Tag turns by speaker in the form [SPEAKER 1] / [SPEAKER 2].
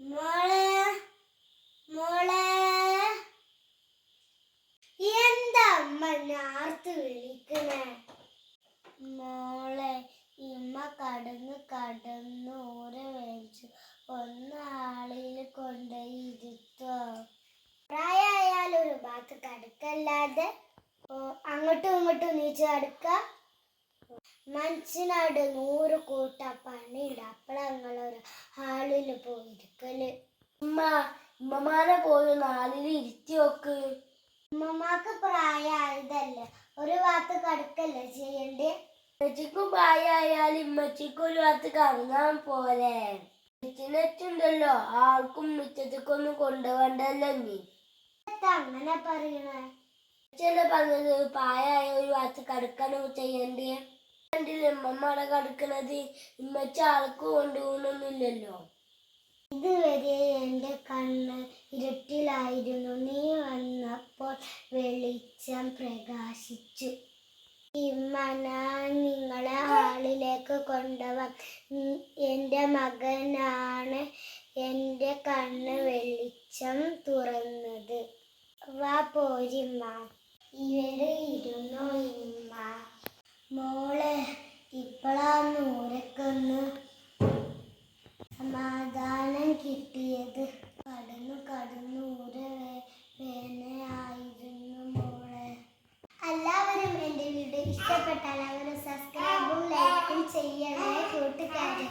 [SPEAKER 1] അമ്മ വിളിക്കണേ? ഇമ്മ കടന്ന് കടന്ന് ഊര മേടിച്ചു ഒന്ന് ആളിൽ കൊണ്ടുപോയി ഇരുത്തോ പ്രായമായാൽ ഒരു ഭാഗത്ത് കടുക്കല്ലാതെ അങ്ങോട്ടും ഇങ്ങോട്ടും നീച്ച് കടുക്ക മനസ്സിനാട് നൂറ് കൂട്ട പണിയുണ്ട്. അപ്പളങ്ങളൊരു ഹാളിൽ പോയിരിക്കൽ.
[SPEAKER 2] ഉമ്മ ഉമ്മമാരെ പോയി നാലിൽ ഇരുത്തി നോക്ക്.
[SPEAKER 1] ഉമ്മമാക്ക് പ്രായമായതല്ലേ? ഒരു ഭാഗത്ത് കടുക്കല്ലേ ചെയ്യണ്ടേ?
[SPEAKER 2] ഉമ്മച്ചിക്കും പ്രായമായാൽ ഇമ്മച്ചിക്കും ഒരു ഭാഗത്ത് കറങ്ങാൻ പോലെ ഉണ്ടല്ലോ ആർക്കും മുറ്റത്തേക്കൊന്നും കൊണ്ടുപോകണ്ടല്ലോ നീ
[SPEAKER 1] അങ്ങനെ പറയണേ?
[SPEAKER 2] ചില പറഞ്ഞത്? പ്രായമായ ഒരു ഭാഗത്ത് കടക്കാനോ ചെയ്യണ്ടേ? കണ്ടില്ലേ ഉമ്മമാടെ കടക്കണത്? ഇമ്മച്ചി ആൾക്ക് കൊണ്ടുപോകണമെന്നില്ലല്ലോ
[SPEAKER 1] ഇതുവരെ എന്റെ കണ്ണ് ഇരുട്ടിലായിരുന്നു നീ വന്നപ്പോൾ വെളിച്ചം പ്രകാശിച്ചു. ഇമ്മ നിങ്ങളെ ഹാളിലേക്ക് കൊണ്ടുപോവാം എന്റെ മകനാണ് എന്റെ കണ്ണ് വെളിച്ചം തുറന്നത്. വാ പോരിമ്മ. ഇവിടെ ഇരുന്നു ഇമ്മ. മോളെ ഇപ്പോഴാണ് ഊരക്കൊന്ന് സമാധാനം കിട്ടിയത് കടന്നു കടന്നു ഊര് വേ- വേനയായിരുന്നു മോളെ എല്ലാവരും എന്റെ വീഡിയോ ഇഷ്ടപ്പെട്ടാൽ അവരെ സബ്സ്ക്രൈബും ലൈക്കും ചെയ്യണേ കൂട്ടുകാരെ.